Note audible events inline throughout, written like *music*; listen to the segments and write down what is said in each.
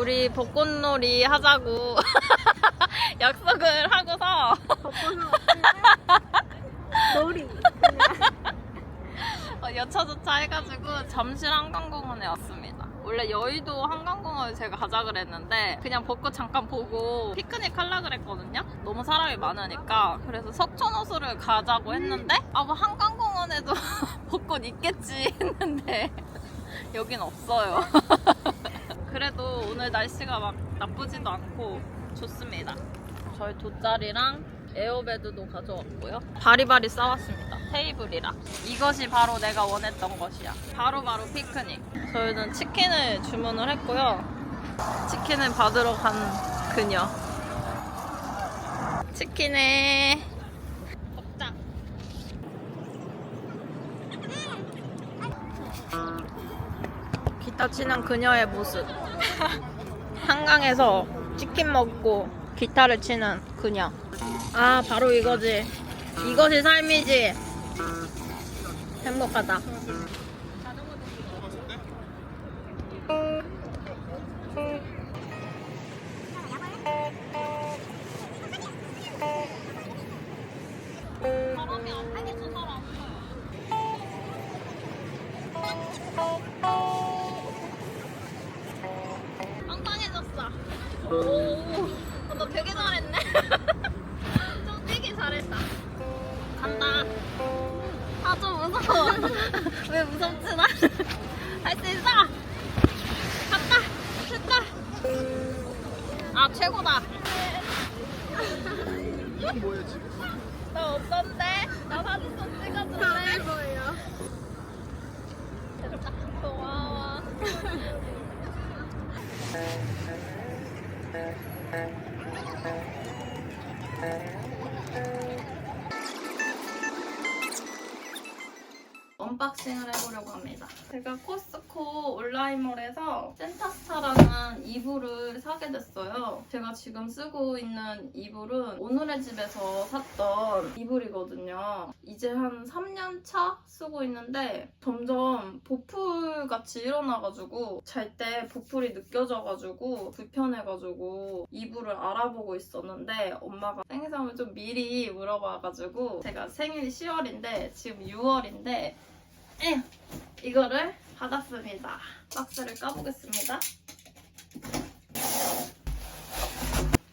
우리 벚꽃놀이 하자고 *laughs* 약속을 하고서 놀이. *laughs* 어, 여차저차 해가지고 잠실 한강공원에 왔습니다. 원래 여의도 한강공원을 제가 가자 그랬는데 그냥 벚꽃 잠깐 보고 피크닉 하려 그랬거든요. 너무 사람이 많으니까 그래서 석촌호수를 가자고 했는데 아 뭐 한강공원에도 *laughs* 벚꽃 있겠지 했는데 여긴 없어요. 그래도 오늘 날씨가 막 나쁘지도 않고 좋습니다. 저희 돗자리랑 에어베드도 가져왔고요. 바리바리 싸왔습니다. 테이블이랑. 이것이 바로 내가 원했던 것이야. 바로바로 피크닉. 저희는 치킨을 주문을 했고요. 치킨을 받으러 간 그녀. 치킨에 기타 치는 그녀의 모습. *laughs* 한강에서 치킨 먹고 기타를 치는 그녀. 아, 바로 이거지. 이것이 삶이지. 행복하다. 사람이 안되 오, 어, 너 되게 잘했네. *laughs* 좀 되게 잘했다. 간다. 아, 좀 무서워. *laughs* 왜 무섭지, 나? *laughs* 할 수 있어. 갔다. 됐다. 아, 최고다. 이건 뭐예요 지금? 나 어떤데? 나 사진 좀 찍어 언박싱을 해보려고 합니다. 제가 코스코 온라인몰에서 센타스타라는 이불을 사게 됐어요. 제가 지금 쓰고 있는 이불은 오늘의 집에서 샀던 이불이거든요. 이제 한 3년 차 쓰고 있는데 점점 보풀 같이 일어나가지고 잘 때 보풀이 느껴져가지고 불편해가지고 이불을 알아보고 있었는데 엄마가 생일선물 좀 미리 물어봐가지고 제가 생일이 10월인데 지금 6월인데 에휴, 이거를 받았습니다. 박스를 까보겠습니다.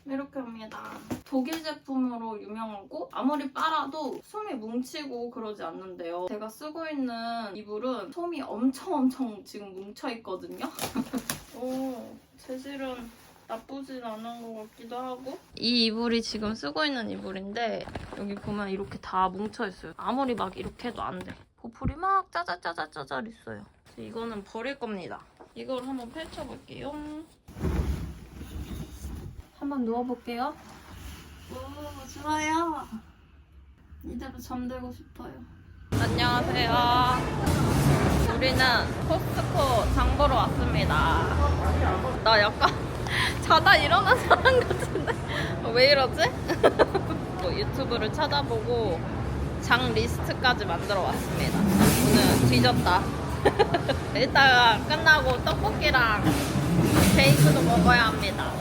이렇게 합니다. 독일 제품으로 유명하고 아무리 빨아도 솜이 뭉치고 그러지 않는데요. 제가 쓰고 있는 이불은 솜이 엄청 엄청 지금 뭉쳐 있거든요. *laughs* 오, 재질은 나쁘진 않은 것 같기도 하고 이 이불이 지금 쓰고 있는 이불인데 여기 보면 이렇게 다 뭉쳐 있어요. 아무리 막 이렇게 해도 안 돼. 막 짜잘짜잘짜잘 있어요. 이거는 버릴 겁니다. 이걸 한번 펼쳐볼게요. 한번 누워볼게요. 오, 좋아요. 이대로 잠들고 싶어요. 안녕하세요. 우리는 코스트코 장 보러 왔습니다. 나 약간 *laughs* 자다 일어난 사람 같은데? 왜 이러지? *laughs* 뭐 유튜브를 찾아보고 장 리스트까지 만들어 왔습니다. 뒤졌다. *laughs* 이따가 끝나고 떡볶이랑 케이크도 먹어야 합니다.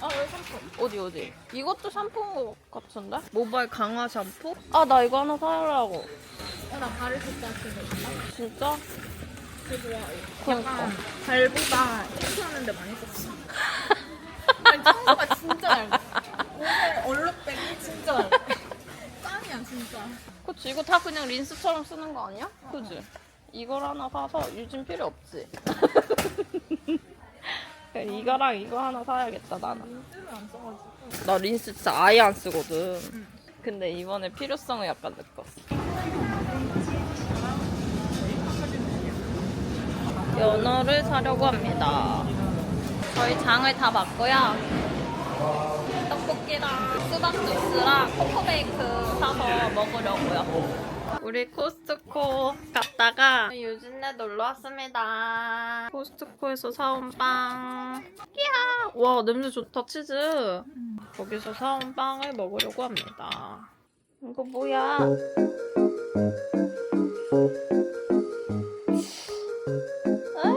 아, 여기 샴푸. 어디, 어디? 이것도 샴푸인 것 같은데? 모바일 강화 샴푸? 아, 나 이거 하나 사려고. 어, 나 바를 쓰고 있어. 진짜? 되게 좋아해. 그러니까. 약간 발보다 청소하는데 많이 썼어. *laughs* 아니, 청소가 진짜 얇아. 오늘 얼룩백이 진짜 얇아. 짱이야, 진짜. 그치, 이거 다 그냥 린스처럼 쓰는 거 아니야? 그치? 이걸 하나 사서 유진 필요 없지? *laughs* 이거랑 이거 하나 사야겠다, 나는. 나 린스 진짜 아예 안 쓰거든. 근데 이번에 필요성을 약간 느꼈어. 연어를 사려고 합니다. 저희 장을 다 봤고요. 떡볶이랑 수박 주스랑 코코베이크 사서 먹으려고요. 우리 코스트코 갔다가 유진네 놀러 왔습니다. 코스트코에서 사온 빵. 이야! 와, 냄새 좋다, 치즈. 거기서 사온 빵을 먹으려고 합니다. 이거 뭐야? 아,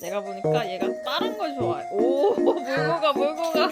내가 보니까 얘가 다른 걸 좋아해. 오, 몰고 가, 몰고 가.